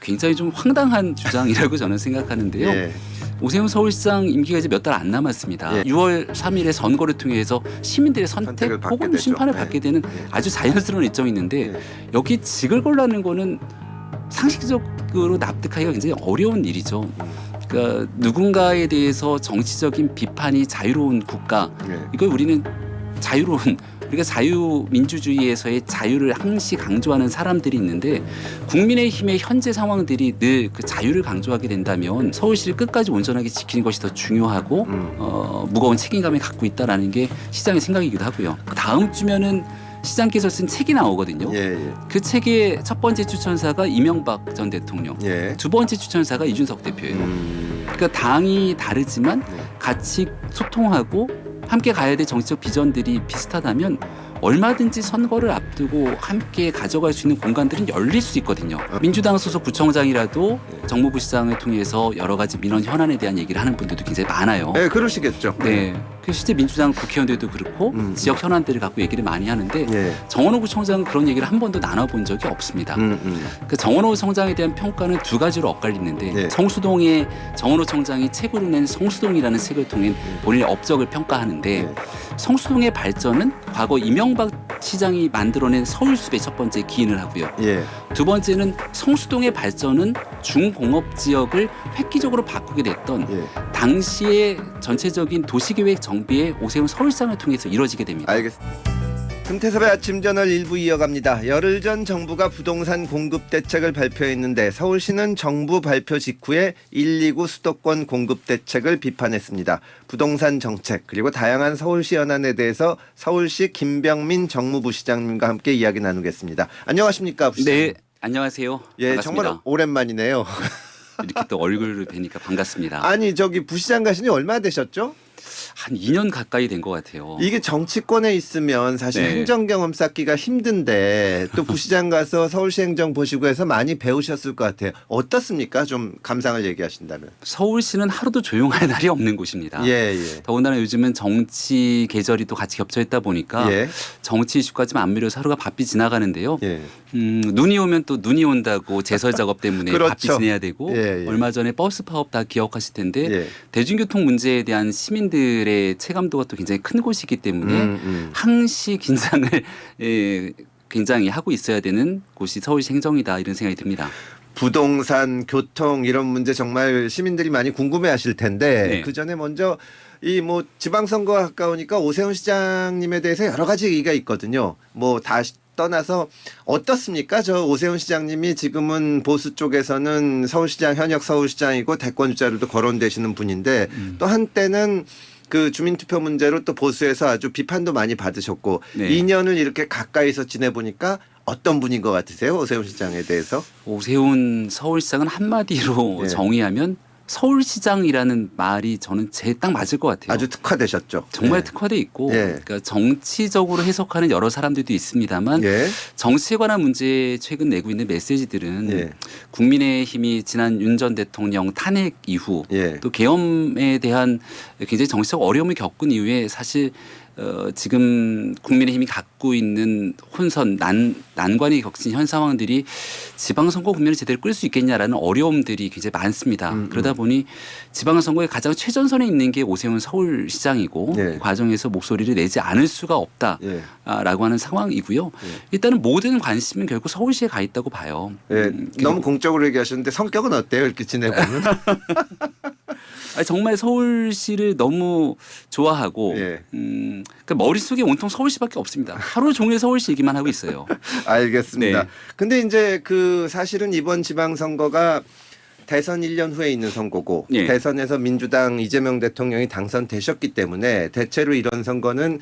굉장히 좀 황당한 주장이라고 저는 생각하는데요. 예. 오세훈 서울시장 임기가 이제 몇 달 안 남았습니다. 예. 6월 3일에 선거를 통해서 시민들의 선택 선택을 받게 혹은 되죠. 심판을 예. 받게 되는 예. 아주 자연스러운 일정이 있는데 예. 여기 직을 걸라는 거는 상식적으로 납득하기가 굉장히 어려운 일이죠. 그러니까 누군가에 대해서 정치적인 비판이 자유로운 국가 예. 이걸 우리는 자유로운 우리가 자유민주주의에서의 자유를 항시 강조하는 사람들이 있는데 국민의힘의 현재 상황들이 늘 그 자유를 강조하게 된다면 서울시를 끝까지 온전하게 지키는 것이 더 중요하고 음. 어, 무거운 책임감을 갖고 있다라는 게 시장의 생각이기도 하고요. 그 다음 주면은 시장께서 쓴 책이 나오거든요. 예. 예. 그 책의 첫 번째 추천사가 이명박 전 대통령, 예. 두 번째 추천사가 이준석 대표예요. 음. 그러니까 당이 다르지만 네. 같이 소통하고 함께 가야 될 정치적 비전들이 비슷하다면 얼마든지 선거를 앞두고 함께 가져갈 수 있는 공간들은 열릴 수 있거든요. 민주당 소속 구청장이라도 정무부 시장을 통해서 여러 가지 민원 현안에 대한 얘기를 하는 분들도 굉장히 많아요. 예, 그러시겠죠. 네. 그 실제 민주당 국회의원들도 그렇고 음. 지역 현안들을 갖고 얘기를 많이 하는데 예. 정원호 구청장은 그런 얘기를 한 번도 나눠본 적이 없습니다. 음, 음. 그 정원호 청장에 대한 평가는 두 가지로 엇갈리는데 네. 성수동의 정원호 청장이 책으로 낸 성수동이라는 책을 통해 본인의 업적을 평가하는데 네. 성수동의 발전은 과거 이명 박 시장이 만들어낸 서울숲의 첫 번째 기인을 하고요. 예. 두 번째는 성수동의 발전은 중공업 지역을 획기적으로 바꾸게 됐던 예. 당시의 전체적인 도시계획 정비의 오세훈 서울시장을 통해서 이루어지게 됩니다. 알겠습니다. 금태섭의 아침 저널 일부 이어갑니다. 열흘 전 정부가 부동산 공급 대책을 발표했는데 서울시는 정부 발표 직후에 129 수도권 공급 대책을 비판했습니다. 부동산 정책 그리고 다양한 서울시 현안에 대해서 서울시 김병민 정무부 시장님과 함께 이야기 나누겠습니다. 안녕하십니까, 부시장님. 네, 안녕하세요. 예, 반갑습니다. 정말 오랜만이네요. 이렇게 또 얼굴을 뵈니까 반갑습니다. 아니 저기 부시장 지 얼마 되셨죠? 한 2년 가까이 된 것 같아요. 이게 정치권에 있으면 사실 네. 행정 경험 쌓기가 힘든데 또 부시장 가서 서울시 행정 보시고 해서 많이 배우셨을 것 같아요. 어떻습니까? 좀 감상을 얘기하신다면. 서울시는 하루도 조용할 날이 없는 곳입니다. 예, 예. 더군다나 요즘은 정치 계절이 또 같이 겹쳐 있다 보니까 예. 정치 이슈까지 안 밀려서 하루가 바삐 지나가는데요. 예. 음, 눈이 오면 또 눈이 온다고 제설 작업 때문에 그렇죠. 바삐 지내야 되고 예, 예. 얼마 전에 버스 파업 다 기억하실 텐데 예. 대중교통 문제에 대한 시민 들의 체감도가 또 굉장히 큰 곳이기 때문에 음, 음. 항시 긴장을 예, 굉장히 하고 있어야 되는 곳이 서울시 행정이다 이런 생각이 듭니다. 부동산, 교통 이런 문제 정말 시민들이 많이 궁금해하실 텐데 네. 그 전에 먼저 이 뭐 지방선거가 가까우니까 오세훈 시장님에 대해서 여러 가지 얘기가 있거든요. 뭐 다 떠나서 어떻습니까? 저 오세훈 시장님이 지금은 보수 쪽에서는 서울시장 현역 서울시장이고 대권 주자로도 거론되시는 분인데 음. 또 한때는 그 주민투표 문제로 또 보수에서 아주 비판도 많이 받으셨고 네. 2년을 이렇게 가까이서 지내보니까 어떤 분인 것 같으세요? 오세훈 시장에 대해서? 오세훈 서울시장은 한마디로 예. 정의하면 서울시장이라는 말이 저는 제일 딱 맞을 것 같아요. 아주 특화되셨죠. 정말 예. 특화돼 있고 예. 그러니까 정치적으로 해석하는 여러 사람들도 있습니다만 예. 정치에 관한 문제에 최근 내고 있는 메시지들은 예. 국민의힘이 지난 윤 전 대통령 탄핵 이후 예. 또 계엄에 대한 굉장히 정치적 어려움을 겪은 이후에 사실 어, 지금 국민의힘이 갖고 있는 혼선 난 난관이 겹친 현 상황들이 지방선거 국면을 제대로 끌 수 있겠냐라는 어려움들이 굉장히 많습니다. 음, 음. 그러다 보니 지방선거에 가장 최전선에 있는 게 오세훈 서울시장이고 예. 이 과정에서 목소리를 내지 않을 수가 없다라고 예. 하는 상황이고요. 예. 일단은 모든 관심은 결국 서울시에 가 있다고 봐요. 예. 음, 너무 공적으로 얘기하셨는데 성격은 어때요? 이렇게 지내보면. 아니, 정말 서울시를 너무 좋아하고 예. 음, 그 머릿속에 온통 서울시밖에 없습니다. 하루 종일 서울시 얘기만 하고 있어요. 알겠습니다. 네. 근데 이제 그 사실은 이번 지방선거가 대선 1년 후에 있는 선거고 예. 대선에서 민주당 이재명 대통령이 당선되셨기 때문에 대체로 이런 선거는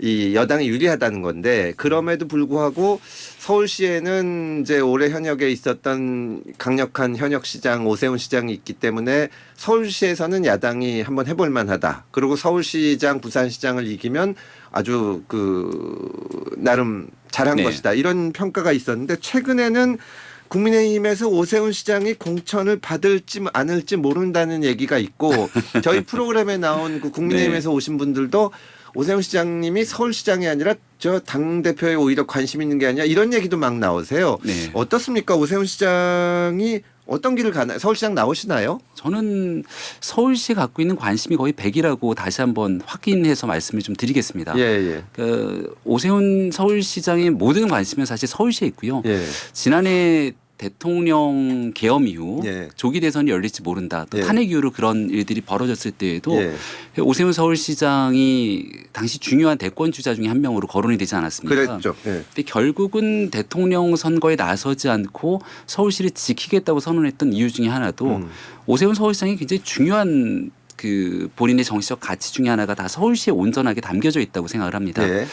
이 여당이 유리하다는 건데 그럼에도 불구하고 서울시에는 이제 올해 현역에 있었던 강력한 현역 시장 오세훈 시장이 있기 때문에 서울시에서는 야당이 한번 해볼 만하다. 그리고 서울시장 부산시장을 이기면 아주 그 나름 잘한 네. 것이다. 이런 평가가 있었는데 최근에는 국민의힘에서 오세훈 시장이 공천을 받을지 않을지 모른다는 얘기가 있고 저희 프로그램에 나온 그 국민의힘에서 오신 분들도 오세훈 시장님이 서울시장이 아니라 저 당 대표에 오히려 관심 있는 게 아니라 이런 얘기도 막 나오세요. 네. 어떻습니까? 오세훈 시장이 어떤 길을 가나요? 서울시장 나오시나요? 저는 서울시에 갖고 있는 관심이 거의 100이라고 다시 한번 확인해서 말씀을 좀 드리겠습니다. 예, 예. 그 오세훈 서울시장의 모든 관심은 사실 서울시에 있고요. 예. 지난해 대통령 계엄 이후 예. 조기 대선이 열릴지 모른다. 또 예. 탄핵 이후로 그런 일들이 벌어졌을 때에도 예. 오세훈 서울시장이 당시 중요한 대권 주자 중에 한 명으로 거론이 되지 않았습니까? 그랬죠. 예. 근데 결국은 대통령 선거에 나서지 않고 서울시를 지키겠다고 선언했던 이유 중에 하나도 음. 오세훈 서울시장이 굉장히 중요한 그 본인의 정치적 가치 중에 하나가 다 서울시에 온전하게 담겨져 있다고 생각을 합니다. 예.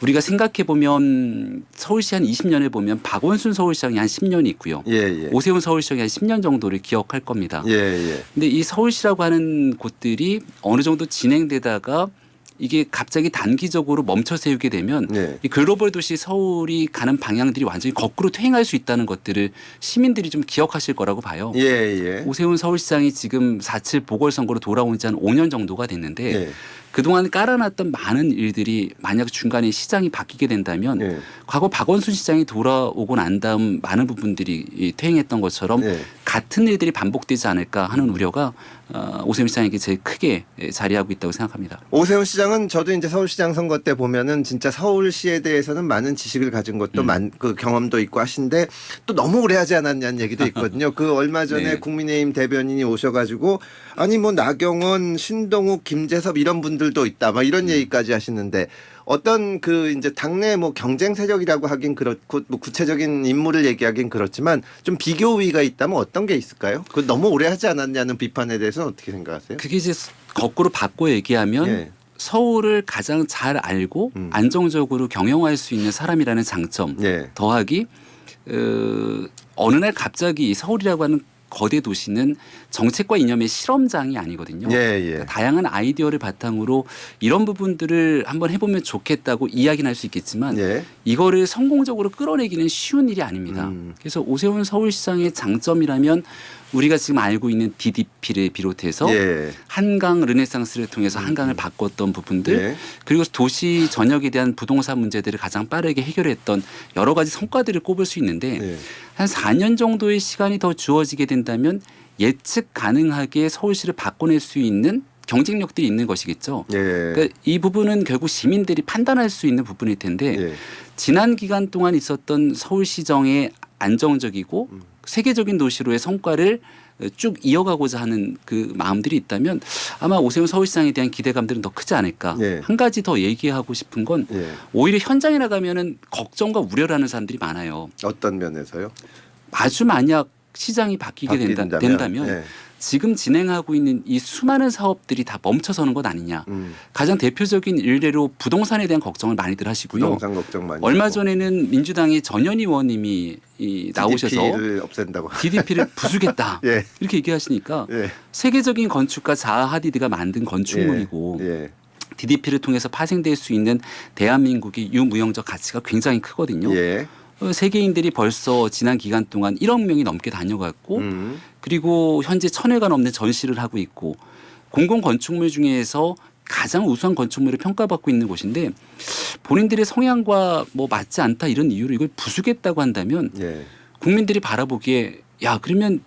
우리가 생각해 보면 서울시 한 20년에 보면 박원순 서울시장이 한 10년이 있고요. 예, 예. 오세훈 서울시장이 한 10년 정도를 기억할 겁니다. 예, 예. 근데 이 서울시라고 하는 곳들이 어느 정도 진행되다가 이게 갑자기 단기적으로 멈춰 세우게 되면 예. 이 글로벌 도시 서울이 가는 방향들이 완전히 거꾸로 퇴행할 수 있다는 것들을 시민들이 좀 기억하실 거라고 봐요. 예, 예. 오세훈 서울시장이 지금 4.7 보궐선거로 돌아온 지 한 5년 정도가 됐는데 예. 그동안 깔아놨던 많은 일들이 만약 중간에 시장이 바뀌게 된다면 예. 과거 박원순 시장이 돌아오고 난 다음 많은 부분들이 이 퇴행했던 것처럼 예. 같은 일들이 반복되지 않을까 하는 우려가 어, 오세훈 시장에게 제일 크게 예, 자리하고 있다고 생각합니다. 오세훈 시장은 저도 이제 서울시장 선거 때 보면은 진짜 서울시에 대해서는 많은 지식을 가진 것도 음. 많, 그 경험도 있고 하신데 또 너무 오래 하지 않았냐는 얘기도 있거든요. 그 얼마 전에 네. 국민의힘 대변인이 오셔가지고 아니 뭐 나경원, 신동욱, 김재섭 이런 분들 도 있다 막 음. 이런 얘기까지 하시는데 어떤 그 이제 당내 뭐 경쟁 세력이라고 하긴 그렇고 뭐 구체적인 인물을 얘기하긴 그렇지만 좀 비교 우위가 있다면 어떤 게 있을까요? 그 너무 오래 하지 않았냐는 비판에 대해서는 어떻게 생각하세요? 그게 이제 거꾸로 바꿔 얘기하면 예. 서울을 가장 잘 알고 음. 안정적으로 경영할 수 있는 사람이라는 장점 예. 더하기 어, 어느 날 갑자기 이 서울이라고 하는 거대 도시는 정책과 이념의 실험장이 아니거든요. 예, 예. 그러니까 다양한 아이디어를 바탕으로 이런 부분들을 한번 해보면 좋겠다고 이야기는 할 수 있겠지만 예. 이거를 성공적으로 끌어내기는 쉬운 일이 아닙니다. 음. 그래서 오세훈 서울시장의 장점이라면 우리가 지금 알고 있는 DDP를 비롯해서 예. 한강 르네상스를 통해서 한강을 바꿨던 부분들 예. 그리고 도시 전역에 대한 부동산 문제들을 가장 빠르게 해결했던 여러 가지 성과들을 꼽을 수 있는데 예. 한 4년 정도의 시간이 더 주어지게 된다면 예측 가능하게 서울시를 바꿔낼 수 있는 경쟁력들이 있는 것이겠죠. 예. 그러니까 이 부분은 결국 시민들이 판단할 수 있는 부분일 텐데 예. 지난 기간 동안 있었던 서울시정의 안정적이고 음. 세계적인 도시로의 성과를 쭉 이어가고자 하는 그 마음들이 있다면 아마 오세훈 서울시장에 대한 기대감들은 더 크지 않을까. 예. 한 가지 더 얘기하고 싶은 건 예. 오히려 현장에 나가면은 걱정과 우려라는 사람들이 많아요. 어떤 면에서요? 아주 만약 시장이 바뀌게 된다, 바뀐다면? 된다면 예. 지금 진행하고 있는 이 수많은 사업들이 다 멈춰서는 것 아니냐. 음. 가장 대표적인 일례로 부동산에 대한 걱정을 많이들 하시고요. 부동산 걱정 많이. 얼마 하고. 전에는 민주당의 전현 의원님이 이 나오셔서 GDP를 없앤다고. DDP를 부수겠다 예. 이렇게 얘기하시니까 예. 세계적인 건축가 자하 하디드가 만든 건축물이고 예. DDP를 통해서 파생될 수 있는 대한민국의 유무형적 가치가 굉장히 크거든요. 예. 어, 세계인들이 벌써 지난 기간 동안 1억 명이 넘게 다녀갔고 음. 그리고 현재 천회가 넘는 전시를 하고 있고 공공 건축물 중에서 가장 우수한 건축물을 평가받고 있는 곳인데 본인들의 성향과 뭐 맞지 않다 이런 이유로 이걸 부수겠다고 한다면 예. 국민들이 바라보기에 야 그러면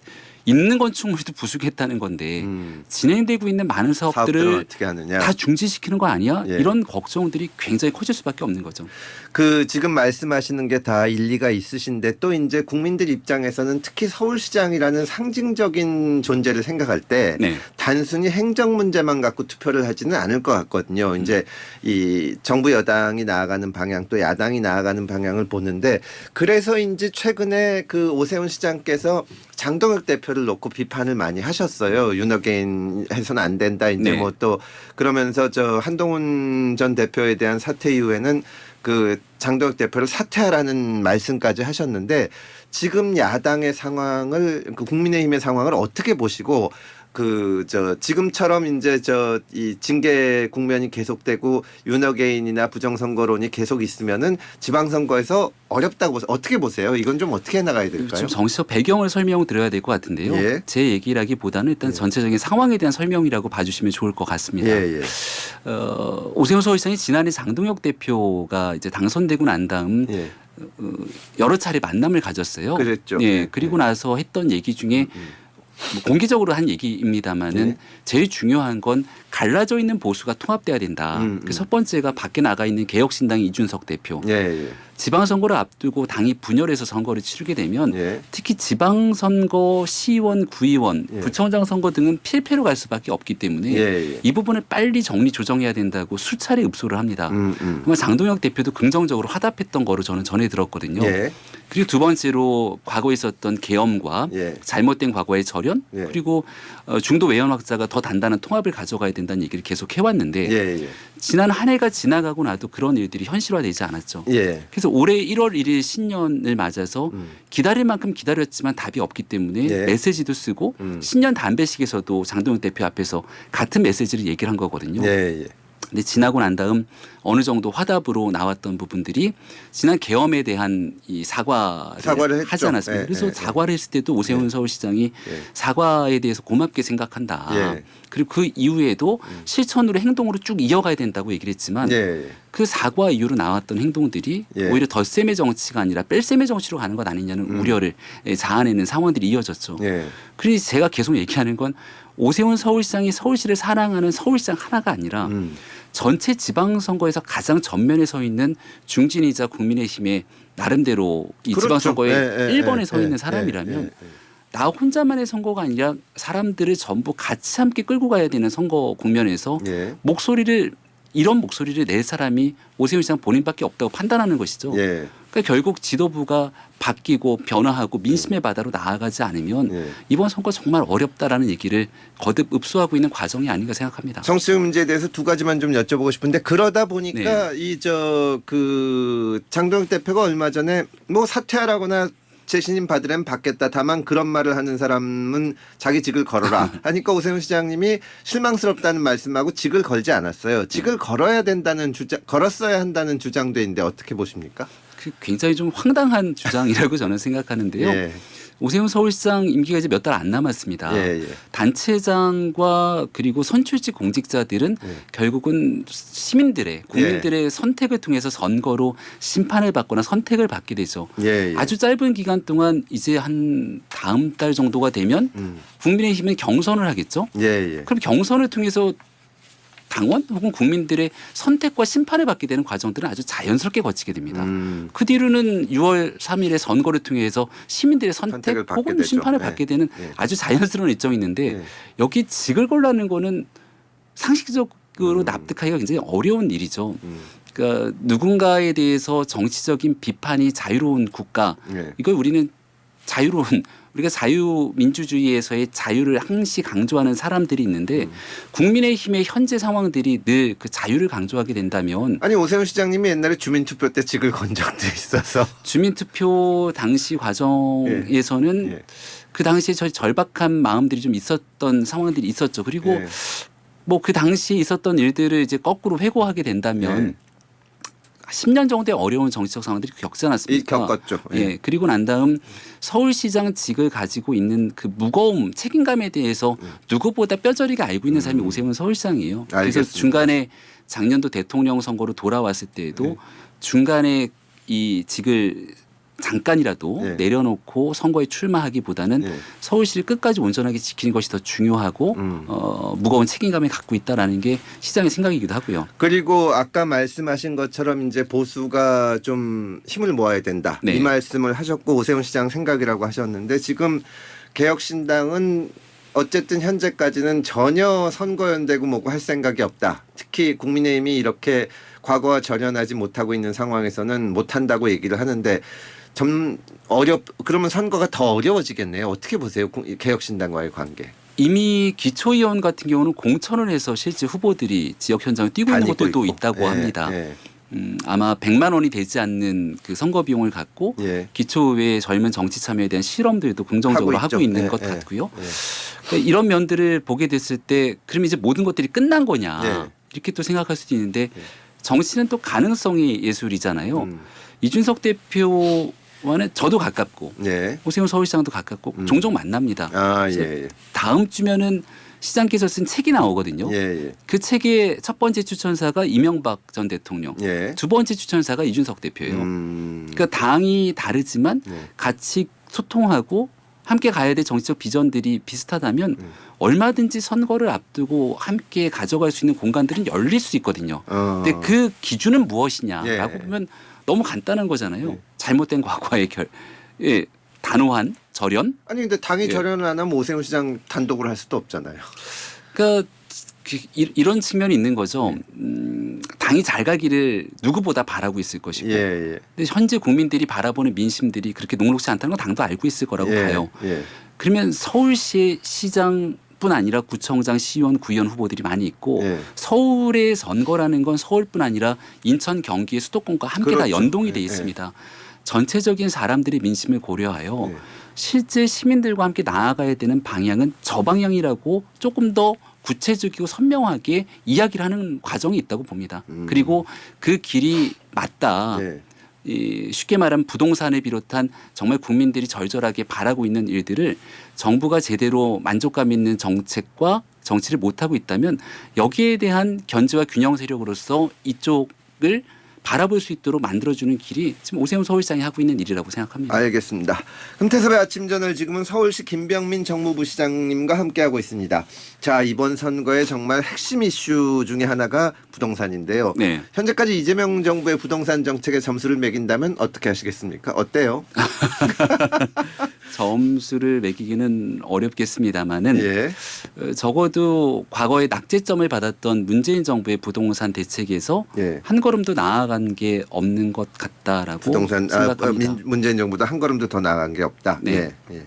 있는 건축물도 부수겠다는 건데 음. 진행되고 있는 많은 사업들을 사업들을 어떻게 하느냐. 다 중지시키는 거 아니야? 예. 이런 걱정들이 굉장히 커질 수밖에 없는 거죠. 그 지금 말씀하시는 게 다 일리가 있으신데 또 이제 국민들 입장에서는 특히 서울시장이라는 상징적인 존재를 생각할 때 네. 단순히 행정 문제만 갖고 투표를 하지는 않을 것 같거든요. 음. 이제 이 정부 여당이 나아가는 방향 또 야당이 나아가는 방향을 보는데 그래서인지 최근에 그 오세훈 시장께서 장동혁 대표를 놓고 비판을 많이 하셨어요. 윤어게인 해서는 안 된다. 이제 네. 뭐 또 그러면서 저 한동훈 전 대표에 대한 사퇴 이후에는 그 장동혁 대표를 사퇴하라는 말씀까지 하셨는데 지금 야당의 상황을 그 국민의힘의 상황을 어떻게 보시고 그 저 지금처럼 이제 저 이 징계 국면이 계속되고 윤어게인이나 부정선거론이 계속 있으면은 지방선거에서 어렵다고 보세요. 어떻게 보세요? 이건 좀 어떻게 나가야 될까요? 좀 정치적 배경을 설명드려야 될 것 같은데요. 예. 제 얘기라기보다는 일단 예. 전체적인 상황에 대한 설명이라고 봐주시면 좋을 것 같습니다. 예, 예. 어, 오세훈 서울시장이 지난해 장동혁 대표가 이제 당선되고 난 다음 예. 어, 여러 차례 만남을 가졌어요. 그랬죠. 예, 네, 그리고 나서 했던 얘기 중에 음. 뭐 공개적으로 한 얘기입니다만은 네. 제일 중요한 건 갈라져 있는 보수가 통합돼야 된다. 음, 그 음. 첫 번째가 밖에 나가 있는 개혁신당 이준석 대표. 예, 예. 지방선거를 앞두고 당이 분열해서 선거를 치르게 되면 예. 특히 지방선거, 시의원, 구의원, 예. 구청장 선거 등은 필패로 갈 수밖에 없기 때문에 예, 예. 이 부분을 빨리 정리 조정해야 된다고 수차례 읍소를 합니다. 음, 음. 장동혁 대표도 긍정적으로 화답했던 거로 저는 전해 들었거든요. 예. 그리고 두 번째로 과거에 있었던 계엄과 예. 잘못된 과거의 절연 예. 그리고 어, 중도 외연 확자가 더 단단한 통합을 가져가야 된다 는 얘기를 계속 해왔는데 예, 예. 지난 한 해가 지나가고 나도 그런 일들이 현실화되지 않았죠. 예. 그래서 올해 1월 1일 신년을 맞아서 음. 기다릴 만큼 기다렸지만 답이 없기 때문에 예. 메시지도 쓰고 음. 신년 담배식에서도 장동혁 대표 앞에서 같은 메시지를 얘기를 한 거거든요. 예, 예. 근데 지나고 난 다음 어느 정도 화답으로 나왔던 부분들이 지난 계엄에 대한 이 사과를, 사과를 했죠. 하지 않았습니까? 예, 그래서 예, 사과를 했을 때도 오세훈 예. 서울시장이 예. 사과에 대해서 고맙게 생각한다. 예. 그리고 그 이후에도 음. 실천으로 행동으로 쭉 이어가야 된다고 얘기를 했지만 예, 예. 그 사과 이후로 나왔던 행동들이 예. 오히려 덧셈의 정치가 아니라 뺄셈의 정치로 가는 것 아니냐는 음. 우려를 예, 자아내는 상황들이 이어졌죠. 예. 그래서 제가 계속 얘기하는 건 오세훈 서울시장이 서울시를 사랑하는 서울시장 하나가 아니라 음. 전체 지방선거에서 가장 전면에 서 있는 중진이자 국민의힘의 나름대로 이 그렇죠. 지방선거에 예, 예, 일 1번에 예, 서 있는 예, 사람이라면 예, 예. 나 혼자만의 선거가 아니라 사람들을 전부 같이 함께 끌고 가야 되는 선거 국면에서 예. 목소리를 이런 목소리를 낼 사람이 오세훈 시장 본인밖에 없다고 판단하는 것이죠. 예. 그러니까 결국 지도부가 바뀌고 변화하고 민심의 바다로 나아가지 않으면 예. 이번 선거 정말 어렵다라는 얘기를 거듭 읍소하고 있는 과정이 아닌가 생각합니다. 정치적 문제에 대해서 두 가지만 좀 여쭤보고 싶은데 그러다 보니까 네. 이저 그 장동혁 대표가 얼마 전에 뭐 사퇴하라거나 재신임 받으려면 받겠다. 다만 그런 말을 하는 사람은 자기 직을 걸어라. 하니까 오세훈 시장님이 실망스럽다는 말씀하고 직을 걸지 않았어요. 직을 네. 걸어야 된다는 주장, 걸었어야 한다는 주장도 있는데 어떻게 보십니까? 그 굉장히 좀 황당한 주장이라고 저는 생각하는데요. 예, 오세훈 서울시장 임기가 이제 몇 달 안 남았습니다. 예, 예. 단체장과 그리고 선출직 공직자들은 예. 결국은 시민들의 국민들의 선택을 통해서 선거로 심판을 받거나 선택을 받게 되죠. 예, 예. 아주 짧은 기간 동안 이제 한 다음 달 정도가 되면 음. 국민의힘은 경선을 하겠죠. 예, 예. 그럼 경선을 통해서 당원 혹은 국민들의 선택과 심판을 받게 되는 과정들은 아주 자연스럽게 거치게 됩니다. 음. 그 뒤로는 6월 3일에 선거를 통해서 시민들의 선택 혹은. 심판을 네. 받게 되는 네. 아주 자연스러운 일정이 있는데 네. 여기 직을 걸라는 거는 상식적으로 음. 납득하기가 굉장히 어려운 일이죠. 음. 그러니까 누군가에 대해서 정치적인 비판이 자유로운 국가 예. 이걸 우리는 자유로운 우리가 자유민주주의에서의 자유를 항시 강조하는 사람들이 있는데 음. 국민의힘의 현재 상황들이 늘 그 자유를 강조하게 된다면 아니 오세훈 시장님이 옛날에 주민투표 때 직을 건 적도 있어서 주민투표 당시 과정에서는 예. 그 당시에 저 절박한 마음들이 좀 있었던 상황들이 있었죠. 그리고 예. 뭐그 당시에 있었던 일들을 이제 거꾸로 회고하게 된다면 예. 10년 정도의 어려운 정치적 상황들이 겪지 이 않았습니까? 겪었죠. 예. 그리고 난 다음 서울시장 직을 가지고 있는 그 무거움, 책임감에 대해서 누구보다 뼈저리게 알고 있는 사람이 음. 오세훈 서울시장이에요. 그래서 알겠습니다. 중간에 작년도 대통령 선거로 돌아왔을 때에도 네. 중간에 이 직을 잠깐이라도 네. 내려놓고 선거에 출마하기보다는 예. 서울시를 끝까지 온전하게 지키는 것이 더 중요하고 음. 어, 무거운 책임감을 갖고 있다라는 게 시장의 생각이기도 하고요. 그리고 아까 말씀하신 것처럼 이제 보수가 좀 힘을 모아야 된다. 네. 이 말씀을 하셨고 오세훈 시장 생각이라고 하셨는데 지금 개혁신당은 어쨌든 현재까지는 전혀 선거연대고 뭐고 할 생각이 없다. 특히 국민의힘이 이렇게 과거와 절연하지 못하고 있는 상황에서는 못한다고 얘기를 하는데 좀 어렵 그러면 선거가 더 어려워지겠네요. 어떻게 보세요? 구- 개혁신당과의 관계. 이미 기초의원 같은 경우는 공천을 해서 실제 후보들이 지역 현장을 뛰고 있는 것들도 있고. 있다고 예, 합니다. 예, 음, 아마 100만 원이 되지 않는 그 선거 비용을 갖고 예. 기초의회 젊은 정치 참여에 대한 실험들도 긍정적으로 하고 하고. 있는 예, 것 예, 같고요. 예. 그러니까 이런 면들을 보게 됐을 때 그럼 이제 모든 것들이 끝난 거냐 네. 이렇게 또 생각할 수도 있는데 네. 정치는 또 가능성의 예술이잖아요. 음, 이준석 대표 와는 저도 가깝고 예. 오세훈 서울시장도 가깝고 음. 종종 만납니다. 아, 그래서 예. 예. 다음 주면은 시장께서 쓴 책이 나오거든요. 예, 그 책의 첫 번째 추천사가 이명박 전 대통령, 예. 예. 두 번째 추천사가 이준석 대표예요. 음. 그러니까 당이 다르지만 네. 같이 소통하고 함께 가야 될 정치적 비전들이 비슷하다면 음. 얼마든지 선거를 앞두고 함께 가져갈 수 있는 공간들은 열릴 수 있거든요. 어. 근데 그 기준은 무엇이냐라고 예. 보면 너무 간단한 거잖아요. 예. 잘못된 과거의 결, 예, 단호한 절연. 아니 근데 당이 예. 절연을 안 하면 오세훈 시장 단독으로 할 수도 없잖아요. 그러니까 그 이- 이런 측면이 있는 거죠. 예. 음, 당이 잘 가기를 누구보다 바라고 있을 것이고. 예, 예. 근데 현재 국민들이 바라보는 민심들이 그렇게 녹록지 않다는 건 당도 알고 있을 거라고 예, 봐요. 예. 그러면 서울시의 시장 뿐 아니라 구청장, 시의원, 구의원 후보들이 많이 있고 예. 서울의 선거라는 건 서울뿐 아니라 인천, 경기의 수도권과 함께 다 그렇죠. 연동이 예, 돼 예. 있습니다. 전체적인 사람들의 민심을 고려하여 예. 실제 시민들과 함께 나아가야 되는 방향은 저 방향이라고 조금 더 구체적이고 선명하게 이야기를 하는 과정이 있다고 봅니다. 음. 그리고 그 길이 맞다. 예. 이 쉽게 말하면 부동산을 비롯한 정말 국민들이 절절하게 바라고 있는 일들을 정부가 제대로 만족감 있는 정책과 정치를 못하고 있다면 여기에 대한 견제와 균형 세력으로서 이쪽을 바라볼 수 있도록 만들어주는 길이 지금 오세훈 서울시장이 하고 있는 일이라고 생각합니다. 알겠습니다. 금태섭의 아침 저널 지금은 서울시 김병민 정무부 시장님과 함께하고 있습니다. 자 이번 선거의 정말 핵심 이슈 중에 하나가 부동산인데요. 네. 현재까지 이재명 정부의 부동산 정책에 점수를 매긴다면 어떻게 하시겠습니까? 어때요? 점수를 매기기는 어렵겠습니다만은 예. 어, 적어도 과거에 낙제점을 받았던 문재인 정부의 부동산 대책에서 예. 한 걸음도 나아간 게 없는 것 같다라고 부동산 아, 생각합니다. 민- 문재인 정부도 한 걸음도 더 나간 게 없다. 네. 예, 예.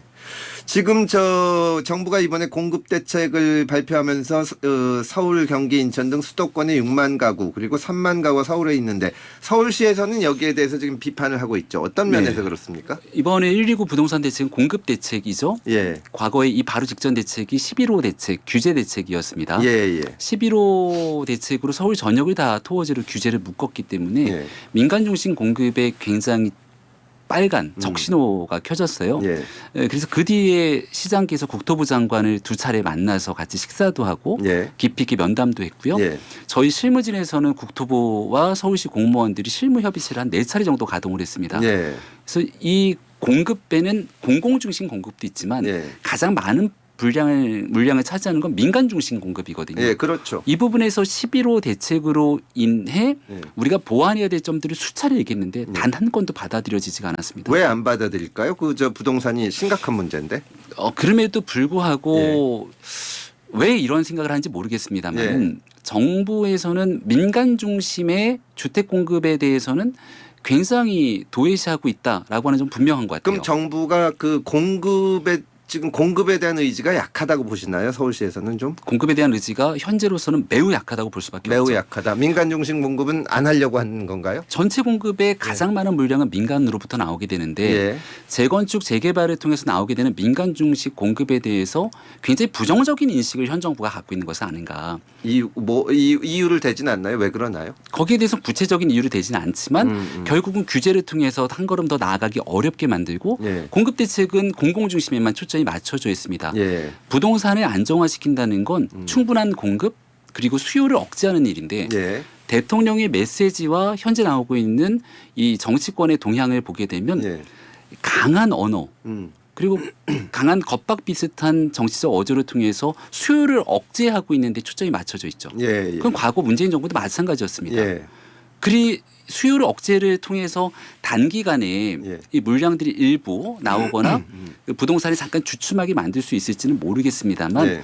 지금 저 정부가 이번에 공급 대책을 발표하면서 서- 어, 서울, 경기, 인천 등 수도권에 6만 가구 그리고 3만 가구가 서울에 있는데 서울시에서는 여기에 대해서 지금 비판을 하고 있죠. 어떤 네. 면에서 그렇습니까? 이번에 119 부동산 대책은 공급 대책이죠. 예, 과거에 이 바로 직전 대책이 11호 대책, 규제 대책이었습니다. 예, 예. 11호 대책으로 서울 전역을 다 토어지로 규제를 묶었기 때문에 예. 민간 중심 공급에 굉장히 빨간 음. 적신호가 켜졌어요. 예, 예, 그래서 그 뒤에 시장께서 국토부 장관을 두 차례 만나서 같이 식사도 하고 예, 깊이 있게 면담도 했고요. 예, 저희 실무진에서는 국토부와 서울시 공무원들이 실무 협의체를 한 네 차례 정도 가동을 했습니다. 예, 그래서 이 공급배는 공공 중심 공급도 있지만 예, 가장 많은 물량을 물량을 차지하는 건 민간 중심 공급이거든요. 예, 그렇죠. 이 부분에서 11호 대책으로 인해 예. 우리가 보완해야 될 점들을 수차례 얘기했는데 네. 단한 건도 받아들여지지가 않았습니다. 왜 안 받아들일까요? 그 저 부동산이 심각한 문제인데. 어, 그럼에도 불구하고 예. 왜 이런 생각을 하는지 모르겠습니다만 정부에서는 민간 중심의 주택 공급에 대해서는 굉장히 도외시하고 있다라고 하는 점 분명한 것 같아요. 그럼 정부가 그 공급에 지금 공급에 대한 의지가 약하다고 보시나요? 서울시에서는 좀 공급에 대한 의지가 현재로서는 매우 약하다고 볼 수밖에 매우 없죠. 약하다. 민간 중심 공급은 안 하려고 하는 건가요? 전체 공급의 가장 많은 물량은 민간으로부터 나오게 되는데 예. 재건축 재개발을 통해서 나오게 되는 민간 중식 공급에 대해서 굉장히 부정적인 인식을 현 정부가 갖고 있는 것은 아닌가. 이유 뭐 이, 이유를 대진 않나요? 왜 그러나요? 거기에 대해서 구체적인 이유를 대지는 않지만 음, 음. 결국은 규제를 통해서 한 걸음 더 나아가기 어렵게 만들고 예. 공급 대책은 공공 중심에만 초점이 맞춰져 있습니다. 예. 부동산을 안정화시킨다는 건 음. 충분한 공급 그리고 수요를 억제하는 일인데 예. 대통령의 메시지와 현재 나오고 있는 이 정치권의 동향을 보게 되면 예. 강한 언어 음. 그리고 강한 겁박 비슷한 정치적 어조를 통해서 수요를 억제하고 있는데 초점이 맞춰져 있죠. 예. 예. 그럼 과거 문재인 정부도 마찬가지였습니다. 예. 그리 수요를 억제를 통해서 단기간에 예. 이 물량들이 일부 나오거나 음. 그 부동산이 잠깐 주춤하게 만들 수 있을지는 모르겠습니다만 예.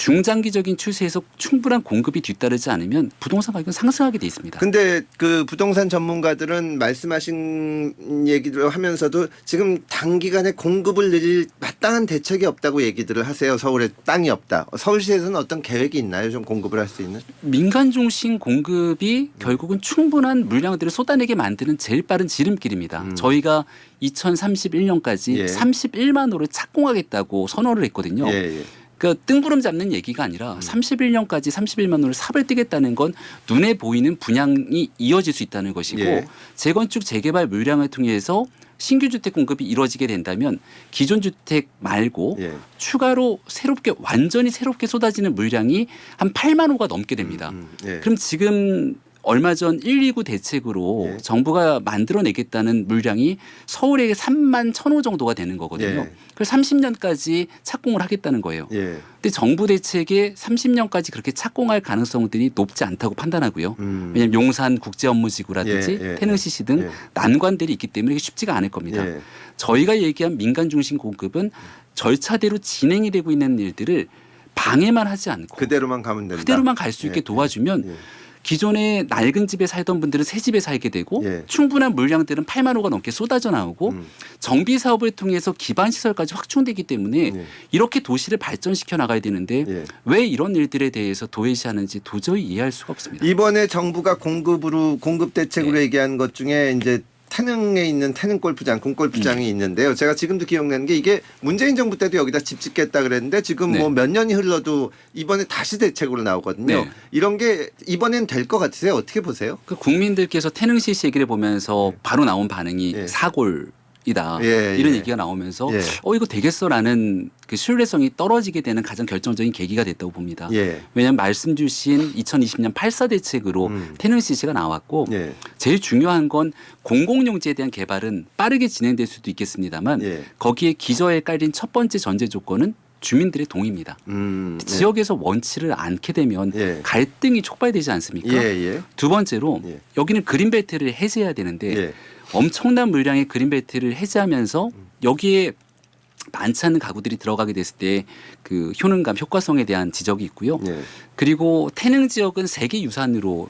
중장기적인 추세에서 충분한 공급이 뒤따르지 않으면 부동산 가격은 상승하게 돼 있습니다. 근데 그 부동산 전문가들은 말씀하신 얘기를 하면서도 지금 단기간에 공급을 늘릴 마땅한 대책이 없다고 얘기들을 하세요. 서울에 땅이 없다. 서울시에서는 어떤 계획이 있나요? 좀 공급을 할 수 있는? 민간 중심 공급이 결국은 충분한 물량들을 쏟아내게 만드는 제일 빠른 지름길입니다. 음. 저희가 2031년까지 예. 31만 호를 착공하겠다고 선언을 했거든요. 예. 예. 그 뜬구름 잡는 얘기가 아니라 31년까지 31만 호를 삽을 뜨겠다는 건 눈에 보이는 분양이 이어질 수 있다는 것이고 예. 재건축 재개발 물량을 통해서 신규 주택 공급이 이루어지게 된다면 기존 주택 말고 예. 추가로 새롭게 완전히 새롭게 쏟아지는 물량이 한 8만 호가 넘게 됩니다. 음, 예. 그럼 지금 얼마 전129 대책으로 예. 정부가 만들어내겠다는 물량이 서울에 3만 1,000호 정도가 되는 거거든요. 예. 그래서 30년까지 착공을 하겠다는 거예요. 예. 근데 정부 대책에 30년까지 그렇게 착공할 가능성들이 높지 않다고 판단하고요. 음. 왜냐하면 용산 국제업무지구라든지 예, 예, 테너시시 등 예. 난관들이 있기 때문에 이게 쉽지가 않을 겁니다. 예. 저희가 얘기한 민간 중심 공급은 절차대로 진행이 되고 있는 일들을 방해만 하지 않고 그대로만 가면 된다. 그대로만 갈 수 있게 예. 도와주면 예. 기존에 낡은 집에 살던 분들은 새 집에 살게 되고 예. 충분한 물량들은 8만 호가 넘게 쏟아져 나오고 음. 정비 사업을 통해서 기반 시설까지 확충되기 때문에 예. 이렇게 도시를 발전시켜 나가야 되는데 예. 왜 이런 일들에 대해서 도외시하는지 도저히 이해할 수가 없습니다. 이번에 정부가 공급으로 공급 대책으로 네. 얘기한 것 중에 이제 태능에 있는 태능 골프장, 군 골프장이 음. 있는데요. 제가 지금도 기억나는 게 이게 문재인 정부 때도 여기다 집 짓겠다 그랬는데 지금 네. 뭐 몇 년이 흘러도 이번에 다시 대책으로 나오거든요. 네. 이런 게 이번엔 될 것 같으세요? 어떻게 보세요? 그 국민들께서 태능시 얘기를 보면서 바로 나온 반응이 예. 사골 이다 예, 이런 예. 얘기가 나오면서 예. 어 이거 되겠어라는 그 신뢰성이 떨어지게 되는 가장 결정적인 계기가 됐다고 봅니다. 예. 왜냐하면 말씀 주신 2020년 8사 대책으로 음. 태능시시가 나왔고 예. 제일 중요한 건 공공용지에 대한 개발은 빠르게 진행될 수도 있겠습니다만 예. 거기에 기저에 깔린 첫 번째 전제 조건은 주민들의 동의입니다. 음. 예. 지역에서 원치를 않게 되면 예. 갈등이 촉발되지 않습니까? 예, 예. 두 번째로 예. 여기는 그린벨트를 해제해야 되는데 예. 엄청난 물량의 그린벨트를 해제하면서 음. 여기에 많지 않은 가구들이 들어가게 됐을 때 그 효능감 효과성에 대한 지적이 있고요. 예. 그리고 태릉 지역은 세계 유산으로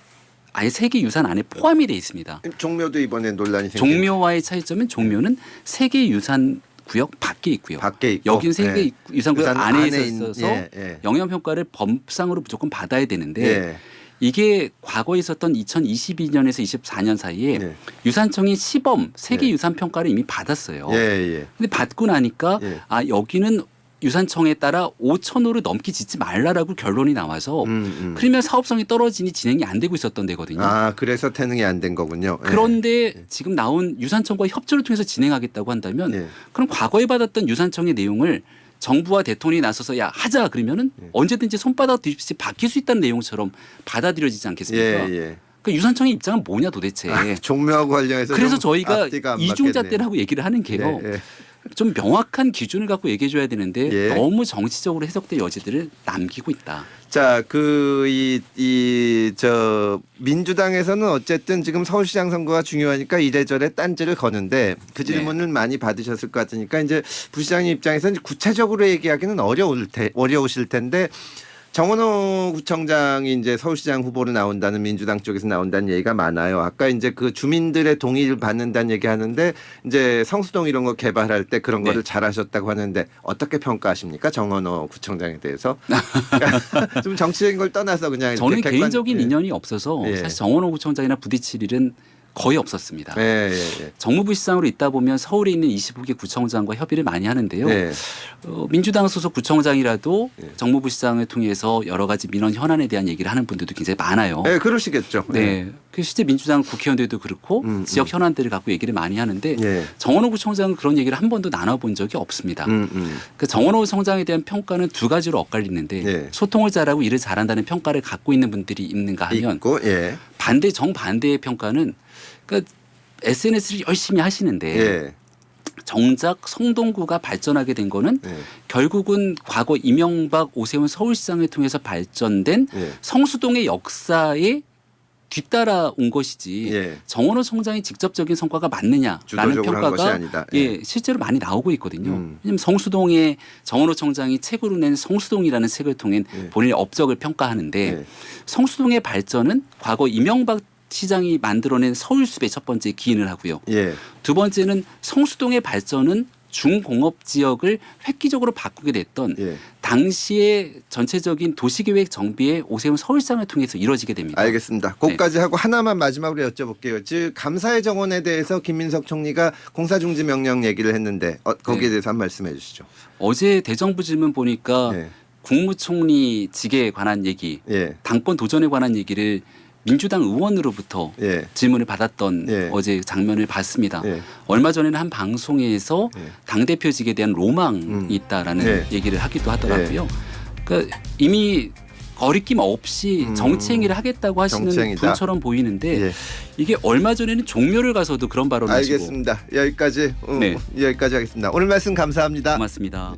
아예 세계 유산 안에 포함이 돼 있습니다. 종묘도 이번에 논란이 생긴 종묘와의 차이점은 종묘는 세계 유산 구역 밖에 있고요. 밖에 있고 여긴 세계 예. 유산 구역 유산 안에 안에 있어서 있- 예, 예. 영향 평가를 법상으로 무조건 받아야 되는데 예. 이게 과거에 있었던 2022년에서 24년 사이에 예. 유산청이 시범 세계 예. 유산 평가를 이미 받았어요. 예, 예. 근데 받고 나니까 예. 아 여기는 유산청에 따라 5천 호를 넘게 짓지 말라라고 결론이 나와서 음, 음. 그러면 사업성이 떨어지니 진행이 안 되고 있었던 데거든요. 아, 그래서 태능이 안 된 거군요. 예. 그런데 지금 나온 유산청과 협조를 통해서 진행하겠다고 한다면 예. 그럼 과거에 받았던 유산청의 내용을 정부와 대통령이 나서서 야 하자 그러면은 예. 언제든지 손바닥 뒤집듯이 바뀔 수 있다는 내용처럼 받아들여지지 않겠습니까? 예, 예. 그 유산청의 입장은 뭐냐 도대체. 아, 종묘하고 관련해서 그래서 좀 저희가 이중잣대라고 얘기를 하는 게요. 예, 예. 좀 명확한 기준을 갖고 얘기해 줘야 되는데 예. 너무 정치적으로 해석될 여지들을 남기고 있다. 자, 그, 이, 이, 저, 민주당에서는 어쨌든 지금 서울시장 선거가 중요하니까 이래저래 딴지를 거는데 그 네. 질문을 많이 받으셨을 것 같으니까 이제 부시장님 입장에서는 구체적으로 얘기하기는 어려울 테, 어려우실 텐데 정원호 구청장이 이제 서울시장 후보로 나온다는 민주당 쪽에서 나온다는 얘기가 많아요. 아까 이제 그 주민들의 동의를 받는다는 얘기 하는데 이제 성수동 이런 거 개발할 때 그런 네. 거를 잘하셨다고 하는데 어떻게 평가하십니까? 정원호 구청장에 대해서? 좀 정치적인 걸 떠나서 그냥 저는 객관- 개인적인 예. 인연이 없어서 예. 사실 정원호 구청장이나 부딪힐 일은 거의 없었습니다. 예, 예, 예. 정무부 시장으로 있다 보면 서울에 있는 25개 구청장과 협의를 많이 하는데요. 예. 어, 민주당 소속 구청장이라도 예. 정무부 시장을 통해서 여러 가지 민원 현안에 대한 얘기를 하는 분들도 굉장히 많아요. 예, 그러시겠죠. 네. 그 실제 민주당 국회의원들도 그렇고 음, 지역 음. 현안들을 갖고 얘기를 많이 하는데 예. 정원호 구청장은 그런 얘기를 한 번도 나눠본 적이 없습니다. 음, 음. 그 정원호 성장에 대한 평가는 두 가지로 엇갈리는데 예. 소통을 잘하고 일을 잘한다는 평가를 갖고 있는 분들이 있는가 하면 있고, 예. 반대 정반대의 평가는 그 SNS를 열심히 하시는데 예. 정작 성동구가 발전하게 된 거는 예. 결국은 과거 이명박 오세훈 서울시장을 통해서 발전된 예. 성수동의 역사에 뒤따라 온 것이지 예. 정원호 성장이 직접적인 성과가 맞느냐라는 주도적으로 한 것이 평가가 아니다. 예, 실제로 많이 나오고 있거든요. 음. 왜냐하면 성수동의 정원호 청장이 책으로 낸 성수동이라는 책을 통해 예. 본인의 업적을 평가하는데 예. 성수동의 발전은 과거 이명박 시장이 만들어낸 서울숲의 첫 번째 기인을 하고요. 예. 두 번째는 성수동의 발전은 중공업 지역을 획기적으로 바꾸게 됐던 예. 당시의 전체적인 도시계획 정비의 오세훈 서울시장을 통해서 이루어지게 됩니다. 알겠습니다. 그까지 하고 하나만 마지막으로 여쭤볼게요. 즉 감사의 정원에 대해서 김민석 총리가 공사 중지 명령 얘기를 했는데 어, 거기에 네. 대해서 한 말씀해 주시죠. 어제 대정부 질문 보니까 예. 국무총리 직에 관한 얘기, 예. 당권 도전에 관한 얘기를 민주당 의원으로부터 예. 질문을 받았던 예. 어제 장면을 봤습니다. 예. 얼마 전에는 한 방송에서 예. 당 대표직에 대한 로망이 음. 있다라는 예. 얘기를 하기도 하더라고요. 그러니까 이미 거리낌 없이 음. 정치행위를 하겠다고 하시는 정치행위다. 분처럼 보이는데 예. 이게 얼마 전에는 종묘를 가서도 그런 발언을 하시고 알겠습니다. 여기까지 어, 네. 여기까지 하겠습니다. 오늘 말씀 감사합니다. 고맙습니다.